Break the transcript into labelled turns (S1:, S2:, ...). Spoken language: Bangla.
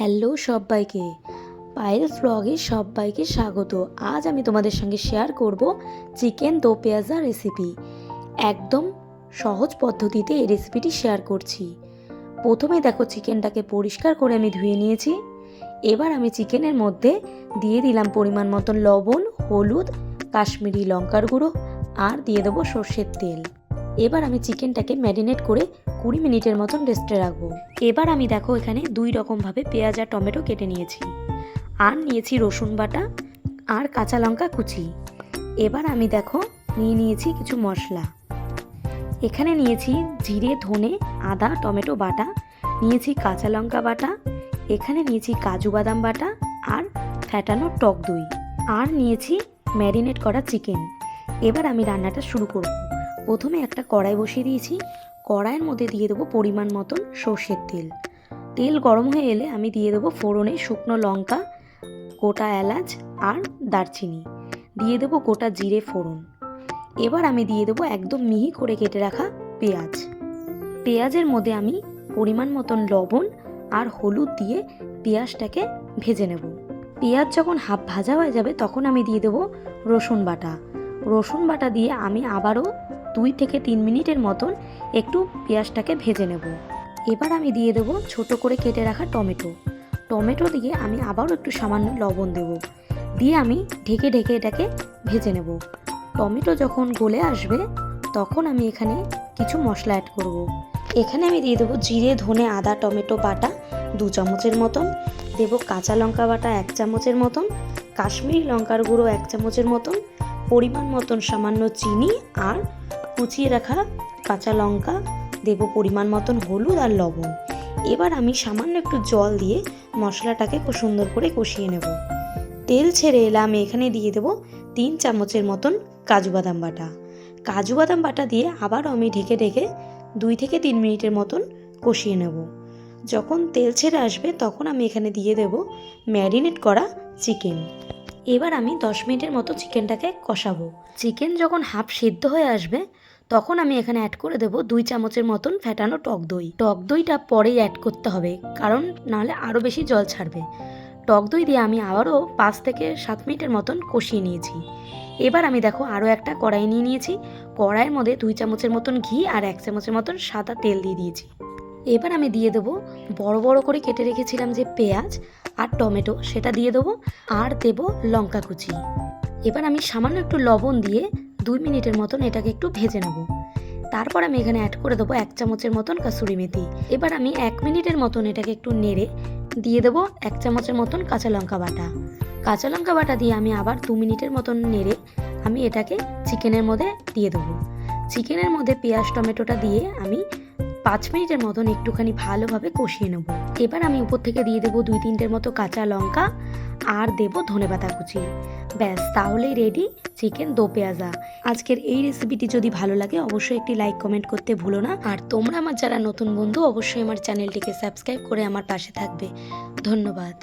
S1: হ্যালো সবাইকে। পায়েল ব্লগে সবাইকে স্বাগত। আজ আমি তোমাদের সঙ্গে শেয়ার করব চিকেন দো পেঁয়াজা রেসিপি একদম সহজ পদ্ধতিতে এই রেসিপিটি শেয়ার করছি। প্রথমে দেখো চিকেনটাকে পরিষ্কার করে আমি ধুয়ে নিয়েছি। এবার আমি চিকেনের মধ্যে দিয়ে দিলাম পরিমাণ মতন লবণ, হলুদ, কাশ্মীরি লঙ্কার গুঁড়ো আর দিয়ে দেবো সর্ষের তেল। এবার আমি চিকেনটাকে ম্যারিনেট করে কুড়ি মিনিটের মতন রেস্টে রাখব। এবার আমি দেখো এখানে দুই রকমভাবে পেঁয়াজ আর টমেটো কেটে নিয়েছি। আর নিয়েছি রসুন বাটা আর কাঁচা লঙ্কা কুচি। এবার আমি দেখো নিয়ে নিয়েছি কিছু মশলা। এখানে নিয়েছি জিরে, ধনে, আদা, টমেটো বাটা, নিয়েছি কাঁচা লঙ্কা বাটা, এখানে নিয়েছি কাজু বাদাম বাটা আর ফ্যাটানো টক দই। আর নিয়েছি ম্যারিনেট করা চিকেন। এবার আমি রান্নাটা শুরু করব। প্রথমে একটা কড়াই বসিয়ে দিয়েছি। কড়াইয়ের মধ্যে দিয়ে দেবো পরিমাণ মতন সর্ষের তেল। তেল গরম হয়ে এলে আমি দিয়ে দেবো ফোড়নে শুকনো লঙ্কা, গোটা এলাচ আর দারচিনি। দিয়ে দেবো গোটা জিরে ফোড়ন। এবার আমি দিয়ে দেবো একদম মিহি করে কেটে রাখা পেঁয়াজ। পেঁয়াজের মধ্যে আমি পরিমাণ মতন লবণ আর হলুদ দিয়ে পেঁয়াজটাকে ভেজে নেব। পেঁয়াজ যখন হাফ ভাজা হয়ে যাবে তখন আমি দিয়ে দেবো রসুন বাটা। রসুন বাটা দিয়ে আমি আবারও দুই থেকে তিন মিনিটের মতন একটু পেঁয়াজটাকে ভেজে নেব। এবার আমি দিয়ে দেবো ছোট করে কেটে রাখা টমেটো। টমেটো দিয়ে আমি আবারও একটু সামান্য লবণ দেব। দিয়ে আমি ঢেকে ঢেকে এটাকে ভেজে নেব। টমেটো যখন গলে আসবে, তখন আমি এখানে কিছু মশলা অ্যাড করব। এখানে আমি দিয়ে দেবো জিরে, ধনে, আদা, টমেটো, বাটা দু চামচের মতন। দেবো কাঁচা লঙ্কা বাটা এক চামচের মতন। কাশ্মীরি লঙ্কার গুঁড়ো এক চামচের মতন। পরিমাণ মতন সামান্য চিনি আর কুচিয়ে রাখা কাঁচা লঙ্কা, দেবো পরিমাণ মতন হলুদ আর লবণ। এবার আমি সামান্য একটু জল দিয়ে মশলাটাকে খুব সুন্দর করে কষিয়ে নেব। তেল ছেড়ে এলে আমি এখানে দিয়ে দেবো তিন চামচের মতন কাজু বাদাম বাটা। কাজু বাদাম বাটা দিয়ে আবারও আমি ঢেকে ঢেকে দুই থেকে তিন মিনিটের মতন কষিয়ে নেব। যখন তেল ছেড়ে আসবে, তখন আমি এখানে দিয়ে দেব ম্যারিনেট করা চিকেন। এবার আমি দশ মিনিটের মতো চিকেনটাকে কষাবো। চিকেন যখন হাফ সিদ্ধ হয়ে আসবে, তখন আমি এখানে অ্যাড করে দেবো দুই চামচের মতন ফ্যাটানো টক দই। টক দইটা পরেই অ্যাড করতে হবে, কারণ নাহলে আরও বেশি জল ছাড়বে। টক দই দিয়ে আমি আবারও পাঁচ থেকে সাত মিনিটের মতন কষিয়ে নিয়েছি। এবার আমি দেখো আরও একটা কড়াই নিয়ে নিয়েছি। কড়াইয়ের মধ্যে দুই চামচের মতন ঘি আর এক চামচের মতন সাদা তেল দিয়ে দিয়েছি। এবার আমি দিয়ে দেবো বড় বড় করে কেটে রেখেছিলাম যে পেঁয়াজ আর টমেটো, সেটা দিয়ে দেবো আর দেবো লঙ্কা কুচি। এবার আমি সামান্য একটু লবণ দিয়ে দুই মিনিটের মতন এটাকে একটু ভেজে নেব। তারপর আমি এখানে অ্যাড করে দেবো এক চামচের মতন কাসুরি মেথি। এবার আমি এক মিনিটের মতন এটাকে একটু নেড়ে দিয়ে দেবো এক চামচের মতন কাঁচা লঙ্কা বাটা। কাঁচা লঙ্কা বাটা দিয়ে আমি আবার দু মিনিটের মতন নেড়ে আমি এটাকে চিকেনের মধ্যে দিয়ে দেবো। চিকেনের মধ্যে পেঁয়াজ, টমেটোটা দিয়ে আমি পাঁচ মিনিটের মতন একটুখানি ভালোভাবে কষিয়ে নেব। এবার আমি উপর থেকে দিয়ে দেবো দুই তিনটের মতো কাঁচা লঙ্কা আর দেব ধনে পাতা কুচি। ব্যাস, তাহলেই রেডি চিকেন দো পেঁয়াজা। আজকের এই রেসিপিটি যদি ভালো লাগে, অবশ্যই একটি লাইক কমেন্ট করতে ভুলো না। আর তোমরা আমার যারা নতুন বন্ধু, অবশ্যই আমার চ্যানেলটিকে সাবস্ক্রাইব করে আমার পাশে থাকবে। ধন্যবাদ।